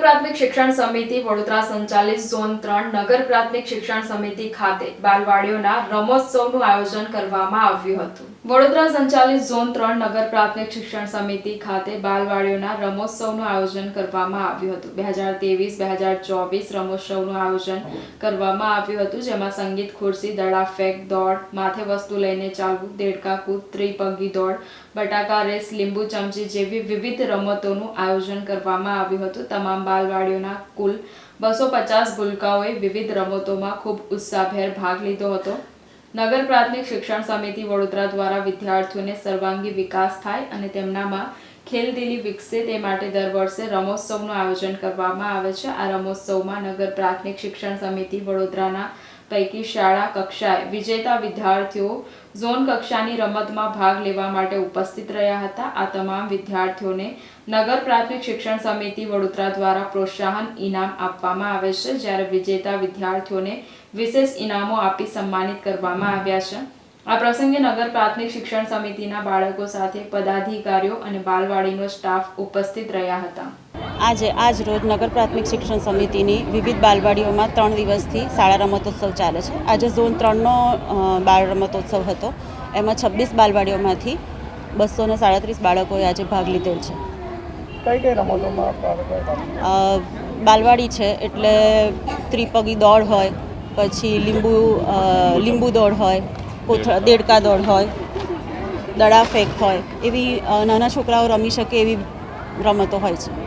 પ્રાથમિક શિક્ષણ સમિતિ વડોદરા સંચાલિત ઝોન ત્રણ નગર પ્રાથમિક શિક્ષણ સમિતિ ખાતે બાલવાડીઓના રમોત્સવનું આયોજન કરવામાં આવ્યું હતું. વડોદરા સંચાલિત ઝોન ત્રણ નગર પ્રાથમિક શિક્ષણ સમિતિ ખાતે બાલવાડીઓના રમોત્સવનું આયોજન કરવામાં આવ્યું હતું. બે હજાર ત્રેવીસ, બે હજાર ચોવીસ રમોત્સવનું આયોજન કરવામાં આવ્યું હતું, જેમાં સંગીત, ખુરશી, દડા, ફેંક, દોડ, માથે વસ્તુ લઈને ચાલવું, દેડકા, કૂદ, ત્રિપંગી દોડ, બટાકા, રેસ, લીંબુ, ચમચી જેવી વિવિધ રમતોનું આયોજન કરવામાં આવ્યું હતું. તમામ બાલવાડીઓના કુલ બસો પચાસ ભૂલકાઓએ વિવિધ રમતોમાં ખૂબ ઉત્સાહભેર ભાગ લીધો હતો. નગર પ્રાથમિક શિક્ષણ સમિતિ વડોદરા દ્વારા વિદ્યાર્થીઓને સર્વાંગી વિકાસ થાય અને તેમનામાં ખેલદિલી વિકસે તે માટે દર વર્ષે રમોત્સવનું આયોજન કરવામાં આવે છે. આ રમોત્સવમાં નગર પ્રાથમિક શિક્ષણ સમિતિ વડોદરાના પૈકી શાળા કક્ષાએ વિજેતા વિદ્યાર્થીઓ ઝોન કક્ષાની રમતમાં ભાગ લેવા માટે ઉપસ્થિત રહ્યા હતા. આ તમામ વિદ્યાર્થીઓને નગર પ્રાથમિક શિક્ષણ સમિતિ વડોદરા દ્વારા પ્રોત્સાહન ઇનામ આપવામાં આવે છે. જ્યારે વિજેતા વિદ્યાર્થીઓને વિશેષ ઇનામો આપી સન્માનિત કરવામાં આવ્યા છે. આ પ્રસંગે નગર પ્રાથમિક શિક્ષણ સમિતિના બાળકો સાથે પદાધિકારીઓ અને બાલવાડીનો સ્ટાફ ઉપસ્થિત રહ્યા હતા. આજે આજ રોજ નગર પ્રાથમિક શિક્ષણ સમિતિની વિવિધ બાલવાડીઓમાં ત્રણ દિવસથી શાળા રમતોત્સવ ચાલે છે. આજે ઝોન ત્રણનો બાળ રમતોત્સવ હતો. એમાં છવ્વીસ બાલવાડીઓમાંથી બસો ને સાડત્રીસ બાળકોએ આજે ભાગ લીધેલ છે. બાલવાડી છે એટલે ત્રિપગી દોડ હોય પછી લીંબુ લીંબુ દોડ હોય કોથળા દેડકા. દોડ હોય દડા ફેંક હોય એવી નાના છોકરાઓ રમી શકે એવી રમતો હોય છે.